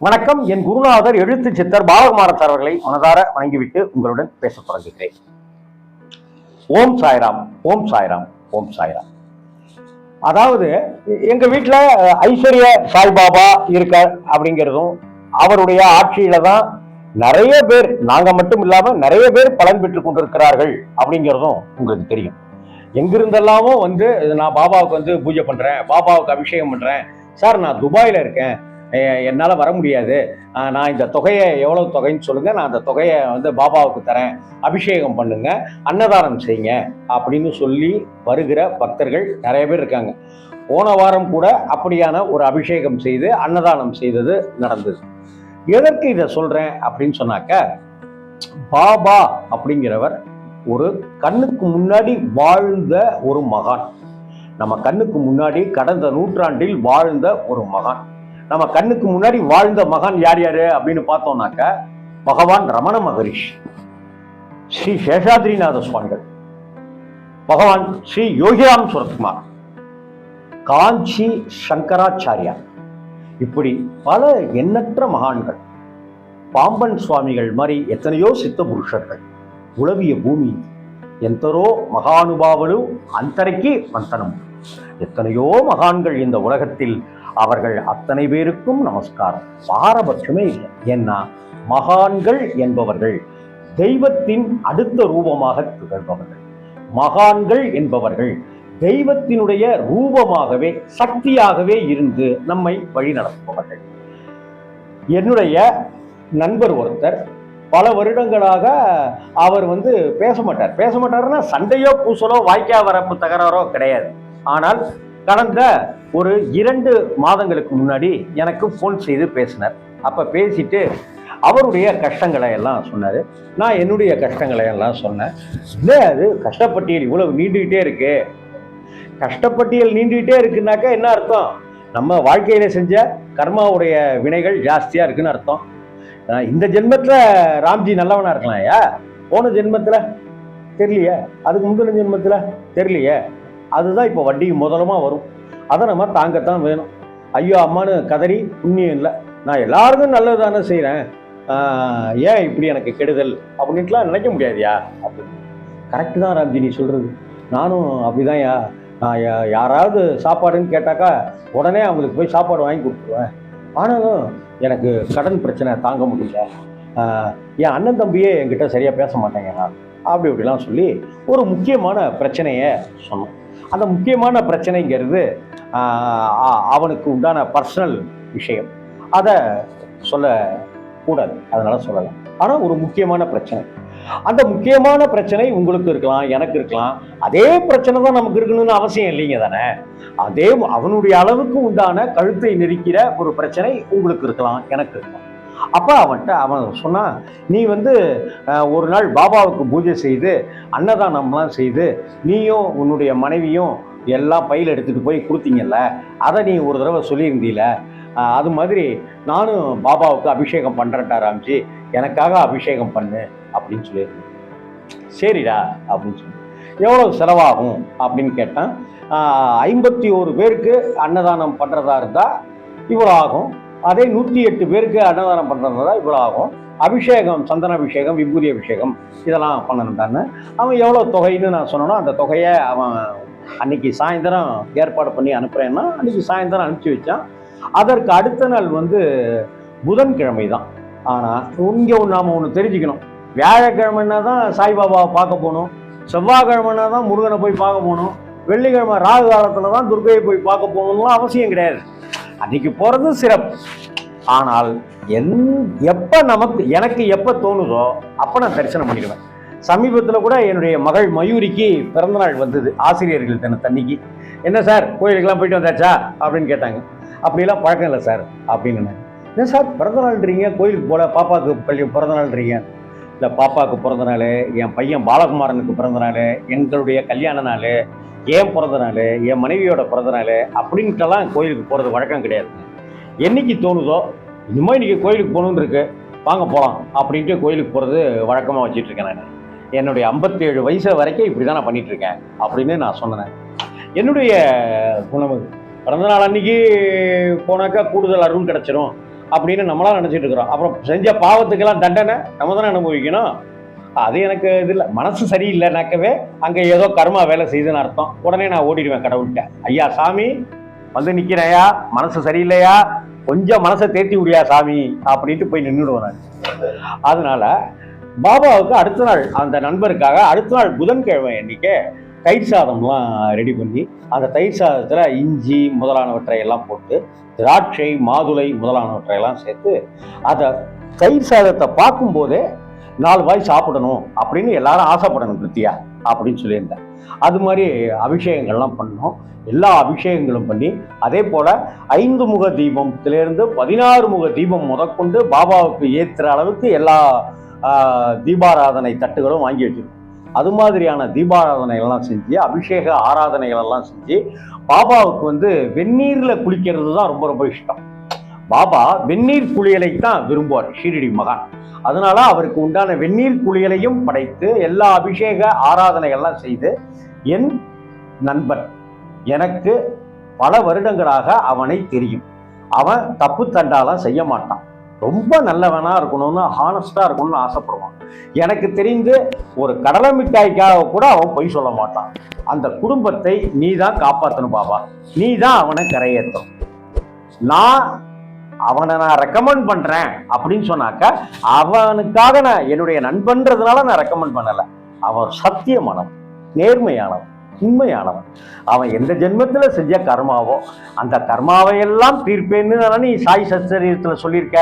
வணக்கம். என் குருநாதர் எழுத்து சித்தர் பாலகுமாரத் அவர்களை மனதார வணங்கிவிட்டு உங்களுடன் பேச தொடங்குகிறேன். ஓம் சாய்ராம் ஓம் சாய்ராம் ஓம் சாய்ராம். அதாவது எங்க வீட்டுல ஐஸ்வர்ய சாய்பாபா இருக்க அப்படிங்கிறதும் அவருடைய ஆட்சியில தான் நிறைய பேர் நாங்க மட்டும் இல்லாம நிறைய பேர் பலன் பெற்றுக் கொண்டிருக்கிறார்கள் அப்படிங்கிறதும் உங்களுக்கு தெரியும். எங்கிருந்தெல்லாமோ வந்து நான் பாபாவுக்கு வந்து பூஜை பண்றேன் பாபாவுக்கு அபிஷேகம் பண்றேன். சார் நான் துபாயில இருக்கேன். என்னால் வர முடியாது. நான் இந்த தொகையை எவ்வளோ தொகைன்னு சொல்லுங்கள் நான் அந்த தொகையை வந்து பாபாவுக்கு தரேன். அபிஷேகம் பண்ணுங்க. அன்னதானம் செய்யுங்க அப்படின்னு சொல்லி வருகிற பக்தர்கள் நிறைய பேர் இருக்காங்க. போன வாரம் கூட அப்படியான ஒரு அபிஷேகம் செய்து அன்னதானம் செய்தது நடந்தது. எதற்கு இதை சொல்கிறேன் அப்படின்னு சொன்னாக்க பாபா அப்படிங்கிறவர் ஒரு கண்ணுக்கு முன்னாடி வாழ்ந்த ஒரு மகான். நம்ம கண்ணுக்கு முன்னாடி கடந்த நூற்றாண்டில் வாழ்ந்த ஒரு மகான். நம்ம கண்ணுக்கு முன்னாடி வாழ்ந்த மகான் யார் யாரு அப்படின்னு பார்த்தோம்னாக்க பகவான் ரமண மகரிஷி ஸ்ரீ சேஷாத்ரிநாத சுவாமிகள் பகவான் ஸ்ரீ யோகிராம் சுரத்குமார் காஞ்சி சங்கராச்சாரியா. இப்படி பல எண்ணற்ற மகான்கள் பாம்பன் சுவாமிகள் மாதிரி எத்தனையோ சித்த புருஷர்கள் உளவிய பூமி எந்தரோ மகானுபாவலும் அந்தரைக்கு மந்தனம். எத்தனையோ மகான்கள் இந்த உலகத்தில் அவர்கள் அத்தனை பேருக்கும் நமஸ்காரம். பாரபட்சமே இல்லை. ஏன்னா மகான்கள் என்பவர்கள் தெய்வத்தின் அடுத்த ரூபமாக திகழ்பவர்கள். மகான்கள் என்பவர்கள் தெய்வத்தினுடைய ரூபமாகவே சக்தியாகவே இருந்து நம்மை வழிநடத்துபவர்கள் என்னுடைய நண்பர் ஒருத்தர் பல வருடங்களாக அவர் வந்து பேச மாட்டார். பேச மாட்டாருன்னா சண்டையோ பூசலோ வாய்க்கா வரப்பு தகராறோ கிடையாது. ஆனால் கடந்த ஒரு இரண்டு மாதங்களுக்கு முன்னாடி எனக்கு ஃபோன் செய்து பேசினார். அப்போ பேசிட்டு அவருடைய கஷ்டங்களை எல்லாம் சொன்னார். நான் என்னுடைய கஷ்டங்களை எல்லாம் சொன்னேன். இல்லை அது? கஷ்டப்பட்டியல் இவ்வளவு நீண்டுகிட்டே இருக்கு. கஷ்டப்பட்டியல் நீண்டுகிட்டே இருக்குனாக்கா என்ன அர்த்தம்? நம்ம வாழ்க்கையில் செஞ்ச கர்மாவுடைய வினைகள் ஜாஸ்தியாக இருக்குன்னு அர்த்தம். இந்த ஜென்மத்தில் ராம்ஜி நல்லவனாக இருக்கலாம் ஐயா. போன ஜென்மத்தில் தெரியலையே. அதுக்கு முந்தின ஜென்மத்தில் தெரியலையே. அதுதான் இப்போ வட்டி முதலமாக வரும். அதை நம்ம தாங்கத்தான் வேணும். ஐயோ அம்மானு கதறி புண்ணியம் இல்லை. நான் எல்லாருக்கும் நல்லது தானே செய்கிறேன் ஏன் இப்படி எனக்கு கெடுதல் அப்படின்ட்டுலாம் நினைக்க முடியாதுயா? அப்படின்னு கரெக்டு தான் ராம்ஜி நீ சொல்கிறது நானும் அப்படிதான்யா நான் யாராவது சாப்பாடுன்னு கேட்டாக்கா உடனே அவங்களுக்கு போய் சாப்பாடு வாங்கி கொடுத்துருவேன். ஆனாலும் எனக்கு கடன் பிரச்சனை தாங்க முடியல. என் அண்ணன் தம்பியே என்கிட்ட சரியாக பேச மாட்டேங்கிறான். அப்படி இப்படிலாம் சொல்லி ஒரு முக்கியமான பிரச்சனையை சொன்னோம் அந்த முக்கியமான பிரச்சனைங்கிறது அவனுக்கு உண்டான பர்சனல் விஷயம். அதை சொல்லக்கூடாது அதனால் சொல்லலாம். ஆனால் ஒரு முக்கியமான பிரச்சனை. அந்த முக்கியமான பிரச்சனை உங்களுக்கு இருக்கலாம் எனக்கு இருக்கலாம். அதே பிரச்சனை தான் நமக்கு இருக்கணும்னு அவசியம் இல்லைங்க தானே? அதே அவனுடைய அளவுக்கு உண்டான கழுத்தை நெரிக்கிற ஒரு பிரச்சனை உங்களுக்கு இருக்கலாம் எனக்கு இருக்கலாம். அப்போ அவன்கிட்ட அவன் சொன்னான் நீ வந்து ஒரு நாள் பாபாவுக்கு பூஜை செய்து அன்னதானம்லாம் செய்து நீயும் உன்னுடைய மனைவியும் எல்லாம் பையில் எடுத்துகிட்டு போய் கொடுத்தீங்கல்ல அதை நீ ஒரு தடவை சொல்லியிருந்தீல அது மாதிரி நானும் பாபாவுக்கு அபிஷேகம் பண்ணுறேன்டா ராம்ஜி எனக்காக அபிஷேகம் பண்ணு அப்படின்னு சொல்லியிருந்தேன். சரிடா அப்படின்னு சொல்லி எவ்வளோ செலவாகும் அப்படின்னு கேட்டேன். ஐம்பத்தி ஒரு பேருக்கு அன்னதானம் பண்ணுறதா இருந்தால் இவ்வளோ ஆகும். அதே நூற்றி எட்டு பேருக்கு அன்னதானம் பண்ணுறதா இவ்வளோ ஆகும். அபிஷேகம் சந்தன அபிஷேகம் விபூதி அபிஷேகம் இதெல்லாம் பண்ணணும் தானே அவன் எவ்வளோ தொகைன்னு நான் சொன்னனோ அந்த தொகையை அவன் அன்னைக்கு சாயந்தரம் ஏற்பாடு பண்ணி அனுப்புகிறேன்னா அன்றைக்கி சாயந்தரம் அனுப்பிச்சி வச்சான். அதற்கு அடுத்த நாள் வந்து புதன்கிழமை தான். ஆனால் இங்கே நாம் ஒன்று தெரிஞ்சுக்கணும். வியாழக்கிழமைன்னா தான் சாய்பாபாவை பார்க்க போகணும். செவ்வாய்க்கிழமைனா தான் முருகனை போய் பார்க்க போகணும். வெள்ளிக்கிழமை ராகு காலத்தில் தான் துர்கையை போய் பார்க்க போகணும்லாம் அவசியம் கிடையாது. அன்றைக்கி போகிறது சிறப்பு. ஆனால் என் எப்போ நமக்கு எனக்கு எப்போ தோணுதோ அப்போ நான் தரிசனம் பண்ணிடுவேன். சமீபத்தில் கூட என்னுடைய மகள் மயூரிக்கு பிறந்தநாள் வந்தது ஆசிரியர்கள் தின தண்ணிக்கு. என்ன சார் கோயிலுக்கெல்லாம் போயிட்டு வந்தாச்சா? அப்படின்னு கேட்டாங்க. அப்படிலாம் பழக்கம் இல்லை சார் அப்படின்னு என்ன சார் பிறந்தநாள்ன்றீங்க? கோயிலுக்கு போல பாப்பாவுக்கு பள்ளி பிறந்தநாள்ன்றீங்க? இல்லை பாப்பாவுக்கு பிறந்த நாள் என் பையன் பாலகுமாரனுக்கு பிறந்த நாள் எங்களுடைய கல்யாண நாள் ஏன் பிறந்த நாள் என் மனைவியோட பிறந்த நாள் அப்படின்ட்டுலாம் கோயிலுக்கு போகிறது வழக்கம் கிடையாது. என்னைக்கு தோணுதோ இனிமேல் இன்றைக்கி கோயிலுக்கு போகணுன்னு இருக்கு வாங்க போகலாம் அப்படின்ட்டு கோயிலுக்கு போகிறது வழக்கமாக வச்சுட்ருக்கேன் நான். என்னுடைய 57 வயசு வரைக்கும் இப்படி தான் நான் பண்ணிட்டு இருக்கேன் அப்படின்னு நான் சொன்னேன். என்னுடைய குணம் அது. பிறந்த நாள் அன்னைக்கு போனாக்கா கூடுதல் அருள் கிடைச்சிரும் அப்படின்னு நம்மளாம் நினச்சிட்டு இருக்கிறோம். அப்புறம் செஞ்ச பாவத்துக்கெல்லாம் தண்டனை நம்ம தானே அனுபவிக்கணும். அது எனக்கு இது இல்லை. மனசு சரியில்லைனாக்கவே அங்கே ஏதோ கர்மா வேலை செய்யுதுன்னு அர்த்தம். உடனே நான் ஓடிடுவேன் கடவுள்கிட்ட. ஐயா சாமி வந்து நிற்கிறேயா மனசு சரியில்லையா? கொஞ்சம் மனசை தேத்தி விடியா சாமி. அப்படின்ட்டு போய் நின்றுடுவேன் நான். அதனால பாபாவுக்கு அடுத்த நாள் அந்த நண்பருக்காக அடுத்த நாள் புதன்கிழமை அன்னைக்கு தயிர் சாதம்லாம் ரெடி பண்ணி அந்த தயிர் சாதத்தில் இஞ்சி முதலானவற்றை எல்லாம் போட்டு திராட்சை மாதுளை முதலானவற்றை எல்லாம் சேர்த்து அதை தயிர் சாதத்தை பார்க்கும்போதே நாலு வாய் சாப்பிடணும் அப்படின்னு எல்லாரும் ஆசைப்படணும் பிரித்தியா அப்படின்னு சொல்லியிருந்தேன். அது மாதிரி அபிஷேகங்கள்லாம் பண்ணோம். எல்லா அபிஷேகங்களும் பண்ணி அதே போல் ஐந்து முக தீபத்திலேருந்து பதினாறு முக தீபம் முதற்கொண்டு பாபாவுக்கு ஏற்றுற அளவுக்கு எல்லா தீபாராதனை தட்டுகளும் வாங்கி வச்சிருக்கோம். அது மாதிரியான தீபாராதனை எல்லாம் செஞ்சு அபிஷேக ஆராதனைகள் எல்லாம் செஞ்சு பாபாவுக்கு வந்து வெந்நீரில் குளிக்கிறது தான் ரொம்ப ரொம்ப இஷ்டம். பாபா வெந்நீர் குளியலை தான் விரும்புவார் ஷீரடி மகான். அதனால அவருக்கு உண்டான வெந்நீர் குளியலையும் படைத்து எல்லா அபிஷேக ஆராதனைகள்லாம் செய்து என் நண்பன் எனக்கு பல வருடங்களாக அவனை தெரியும். அவன் தப்பு தண்டாலாம் செய்ய மாட்டான். ரொம்ப நல்லவனா இருக்கணும்னு ஹானஸ்டா இருக்கணும்னு ஆசைப்படுவான். எனக்கு தெரிந்து ஒரு கடலை மிட்டாய்க்காக கூட அவன் பொய் சொல்ல மாட்டான். அந்த குடும்பத்தை நீ தான் காப்பாற்றணும் பாபா. நீ தான் அவனை கரையேற்றணும் நான் அவனை நான் ரெக்கமெண்ட் பண்றேன் அப்படின்னு சொன்னாக்க அவனுக்காக நான் என்னுடைய நண்பன்றதுனால நான் ரெக்கமெண்ட் பண்ணல. அவன் சத்தியமானவன் நேர்மையானவன் உண்மையானவன். அவன் எந்த ஜென்மத்தில் செஞ்ச கர்மாவோ அந்த கர்மாவையெல்லாம் தீர்ப்பேன்னு நீ சாய் சச்சரியத்தில் சொல்லியிருக்க?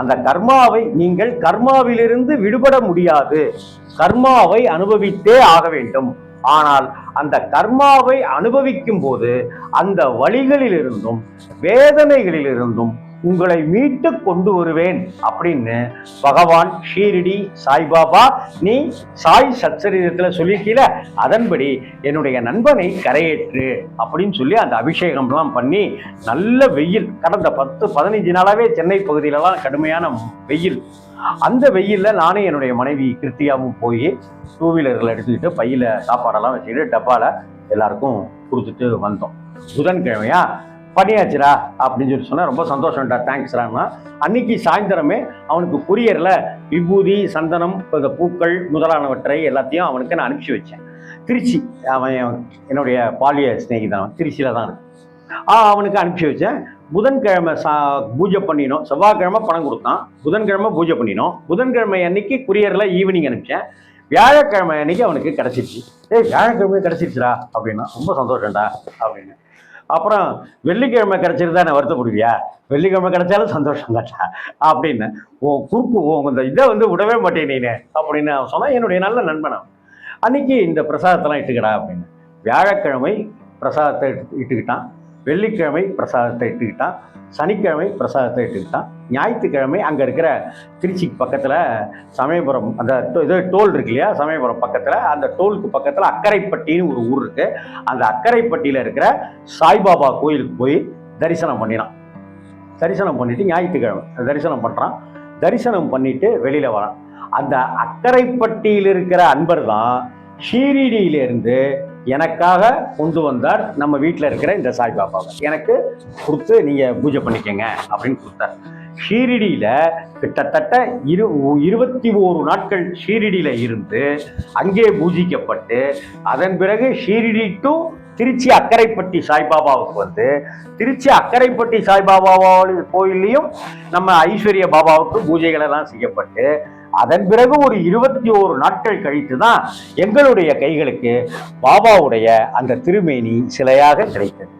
அந்த கர்மாவை நீங்கள் கர்மாவிலிருந்து விடுபட முடியாது. கர்மாவை அனுபவித்தே ஆக வேண்டும். ஆனால் அந்த கர்மாவை அனுபவிக்கும் போது அந்த வழிகளிலிருந்தும் வேதனைகளிலிருந்தும் உங்களை மீட்டு கொண்டு வருவேன் அப்படின்னு பகவான் ஷீரடி சாய்பாபா நீ சாய் சச்சரிதத்தில் சொல்லியிருக்கீல அதன்படி என்னுடைய நண்பனை கரையேற்று அப்படின்னு சொல்லி அந்த அபிஷேகம்லாம் பண்ணி நல்ல வெயில் கடந்த பத்து பதினைஞ்சு நாளாகவே சென்னை பகுதியிலலாம் கடுமையான வெயில். அந்த வெயிலில் நானும் என்னுடைய மனைவி கிருத்தியாவும் போய் டூ வீலர்களை எடுத்துக்கிட்டு பையில் சாப்பாடெல்லாம் வச்சுக்கிட்டு டப்பாவில் எல்லாருக்கும் கொடுத்துட்டு வந்தோம். புதன்கிழமையா பண்ணியாச்சுடா அப்படின்னு சொல்லி சொன்னால் ரொம்ப சந்தோஷம்டா. தேங்க்ஸ்ரான்னா அன்னைக்கு சாயந்தரமே அவனுக்கு குரியரில் விபூதி சந்தனம் இந்த பூக்கள் முதலானவற்றை எல்லாத்தையும் அவனுக்கு நான் அனுப்பிச்சி வச்சேன். திருச்சி அவன் என்னுடைய பாலிய சிநேகிதன் அவன். தான் ஆ அவனுக்கு அனுப்பிச்சி வச்சேன். புதன்கிழமை சா பூஜை பண்ணினோம். செவ்வாய்க்கிழமை பணம் கொடுத்தான். புதன்கிழமை பூஜை பண்ணினோம். புதன்கிழமை அன்னைக்கு குரியரில் ஈவினிங் அனுப்பிச்சேன். வியாழக்கிழமை அன்னைக்கு அவனுக்கு கிடச்சிருச்சு ஏய் வியாழக்கிழமை கிடச்சிருச்சுடா அப்படின்னா ரொம்ப சந்தோஷம்டா அப்படின்னு. அப்புறம் வெள்ளிக்கிழமை கிடச்சிருந்தா நான் வருத்தப்படுவியா? வெள்ளிக்கிழமை கிடைச்சாலும் சந்தோஷம் தான்டா அப்படின்னு. உன் குறுக்கு உன் இந்த இதை வந்து விடவே மாட்டேன் நீனு அப்படின்னு அவன் என்னுடைய நல்ல நண்பன் அன்னைக்கு இந்த பிரசாதத்தெல்லாம் இட்டுக்கடா அப்படின்னு. வியாழக்கிழமை பிரசாதத்தை இட்டு இட்டுக்கிட்டான். வெள்ளிக்கிழமை பிரசாதத்தை இட்டுக்கிட்டான். சனிக்கிழமை பிரசாதத்தை எடுத்துக்கிட்டான். ஞாயிற்றுக்கிழமை அங்கே இருக்கிற திருச்சிக்கு பக்கத்தில் சமயபுரம் அந்த இது டோல் இருக்கு இல்லையா? சமயபுரம் பக்கத்தில் அந்த டோலுக்கு பக்கத்தில் அக்கரைப்பட்டின்னு ஒரு ஊர் இருக்கு. அந்த அக்கரைப்பட்டியில் இருக்கிற சாய்பாபா கோயிலுக்கு போய் தரிசனம் பண்ணினான். தரிசனம் பண்ணிட்டு ஞாயிற்றுக்கிழமை தரிசனம் பண்ணுறான் தரிசனம் பண்ணிட்டு வெளியில வரான். அந்த அக்கரைப்பட்டியில் இருக்கிற அன்பர் தான் ஷீரடியிலிருந்து எனக்காக கொண்டு வந்தார் நம்ம வீட்டில் இருக்கிற இந்த சாய்பாபாவை எனக்கு கொடுத்து நீங்கள் பூஜை பண்ணிக்கங்க அப்படின்னு கொடுத்தார். ஷீரடியில் கிட்டத்தட்ட இரு இருபத்தி ஓரு நாட்கள் ஷீரடியில் இருந்து அங்கே பூஜிக்கப்பட்டு அதன் பிறகு ஷீரடி டு திருச்சி அக்கரைப்பட்டி சாய்பாபாவுக்கு வந்து திருச்சி அக்கரைப்பட்டி சாய்பாபா கோயில்லையும் நம்ம ஐஸ்வர்ய பாபாவுக்கு பூஜைகள் எல்லாம் செய்யப்பட்டு அதன் பிறகு ஒரு இருபத்தி ஓரு நாட்கள் கழித்து தான் எங்களுடைய கைகளுக்கு பாபாவுடைய அந்த திருமேனி சிலையாக கிடைத்தது.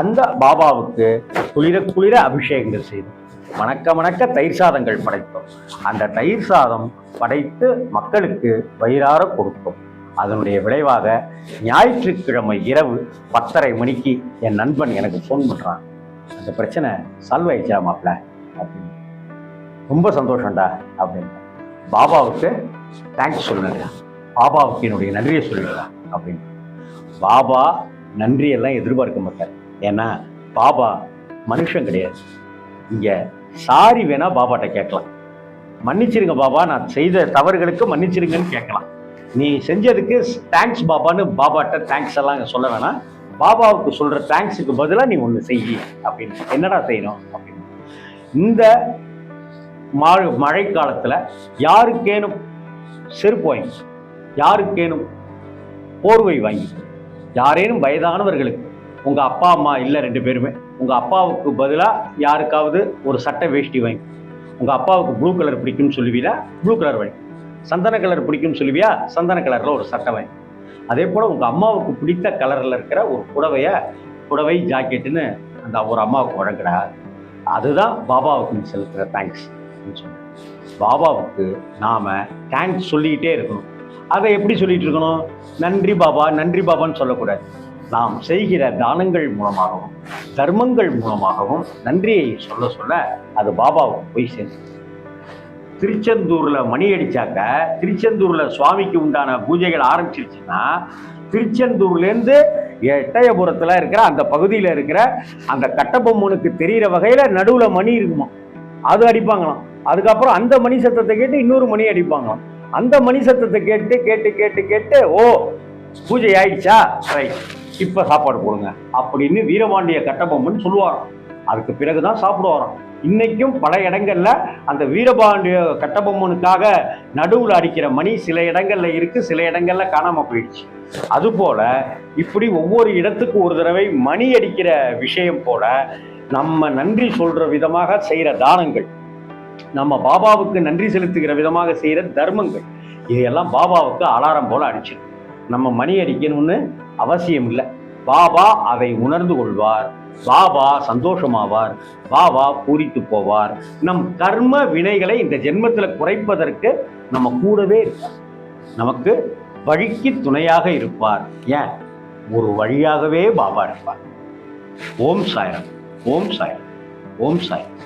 அந்த பாபாவுக்கு குளிர குளிர அபிஷேகங்கள் செய்தோம். மணக்க மணக்க தயிர் சாதங்கள் படைத்தோம். அந்த தயிர் சாதம் படைத்து மக்களுக்கு வயிறார கொடுத்தோம். அதனுடைய விளைவாக ஞாயிற்றுக்கிழமை இரவு பத்தரை மணிக்கு என் நண்பன் எனக்கு ஃபோன் பண்ணுறான் அந்த பிரச்சனை சால்வ் ஆயிடுச்சா மாப்ள அப்படின்னு. ரொம்ப சந்தோஷம்டா அப்படின்னு. பாபாவுக்கு தேங்க்ஸ் சொல்லுங்கய்யா. பாபாவுக்கு என்னுடைய நன்றியை சொல்லுங்க அப்படின்னு. பாபா நன்றியெல்லாம் எதிர்பார்க்க மாட்டார். ஏன்னா பாபா மனுஷன் கிடையாது. இங்கே சாரி வேணா பாபாட்ட கேட்கலாம். மன்னிச்சிருங்க பாபா நான் செய்த தவறுகளுக்கு மன்னிச்சிருங்கன்னு கேட்கலாம். நீ செஞ்சதுக்கு தேங்க்ஸ் பாபான்னு பாபாட்ட தேங்க்ஸ் எல்லாம் சொல்ல வேணாம். பாபாவுக்கு சொல்கிற தேங்க்ஸுக்கு பதிலாக நீ ஒன்று செய்ய அப்படின்னு. என்னடா செய்யணும் அப்படின்னு. இந்த மா- மழை யாருக்கேனும் செருப்பு வாங்கி யாருக்கேனும் போர்வை வாங்கி யாரேனும் வயதானவர்களுக்கு உங்கள் அப்பா அம்மா இல்லை ரெண்டு பேருமே உங்கள் அப்பாவுக்கு பதிலாக யாருக்காவது ஒரு சட்டை வேஷ்டி வாங்கி உங்கள் அப்பாவுக்கு ப்ளூ கலர் பிடிக்கும்னு சொல்லுவீங்களா ப்ளூ கலர் வாங்கி சந்தன கலர் பிடிக்கும்னு சொல்லுவியா சந்தன கலரில் ஒரு சட்டை வாங்கி. அதே போல் உங்கள் அம்மாவுக்கு பிடித்த கலரில் இருக்கிற ஒரு புடவையை புடவை ஜாக்கெட்டுன்னு அந்த ஒரு அம்மாவுக்கு வழங்குறா. அதுதான் பாபாவுக்கு செலுத்துகிற தேங்க்ஸ் அப்படின்னு சொன்னேன் பாபாவுக்கு நாம் தேங்க்ஸ் சொல்லிக்கிட்டே இருக்கணும். அதை எப்படி சொல்லிட்டு இருக்கணும்? நன்றி பாபா நன்றி பாபான்னு சொல்லக்கூடாது. நாம் செய்கிற தானங்கள் மூலமாகவும் தர்மங்கள் மூலமாகவும் நன்றியை சொல்ல சொல்ல அது பாபாவுக்கு போய் சேர்ந்து. திருச்செந்தூரில் மணி அடித்தாக்க திருச்செந்தூரில் சுவாமிக்கு உண்டான பூஜைகள் ஆரம்பிச்சிருச்சுன்னா திருச்செந்தூர்லேருந்து எட்டயபுரத்தில் இருக்கிற அந்த பகுதியில் இருக்கிற அந்த கட்டபொம்மனுக்கு தெரிகிற வகையில் நடுவில் மணி இருக்குமா அது அடிப்பாங்களாம். அதுக்கப்புறம் அந்த மணி சத்தத்தை கேட்டு இன்னொரு மணி அடிப்பாங்களாம் அந்த மணி சத்தத்தை கேட்டு கேட்டு கேட்டு கேட்டு ஓ பூஜை ஆயிடுச்சா? ரைட் இப்போ சாப்பாடு போடுங்க அப்படின்னு வீரபாண்டிய கட்டபொம்மன் சொல்லுவாராம். அதுக்கு பிறகுதான் சாப்பிடுவாராம். இன்னைக்கும் பல இடங்கள்ல அந்த வீரபாண்டிய கட்டபொம்மனுக்காக நடுவில் அடிக்கிற மணி சில இடங்கள்ல இருக்கு சில இடங்கள்ல காணாம போயிடுச்சு. அதுபோல இப்படி ஒவ்வொரு இடத்துக்கு ஒரு தடவை மணி அடிக்கிற விஷயம் போல நம்ம நன்றி சொல்ற விதமாக செய்கிற தானங்கள். நம்ம பாபாவுக்கு நன்றி செலுத்துகிற விதமாக செய்கிற தர்மங்கள். இதையெல்லாம் பாபாவுக்கு அலாரம் போல் அடிச்சிடும் நம்ம மணி அடிக்கணும்னு அவசியம் இல்லை. பாபா அதை உணர்ந்து கொள்வார். பாபா சந்தோஷமாவார். பாபா பூரித்து போவார். நம் கர்ம வினைகளை இந்த ஜென்மத்தில் குறைப்பதற்கு நம்ம கூடவே இருப்பார். நமக்கு வழிக்கு துணையாக இருப்பார். ஏன்? ஒரு வழியாகவே பாபா இருப்பார். ஓம் சாயரம். ஓம் சாயரம். ஓம் சாயரம்.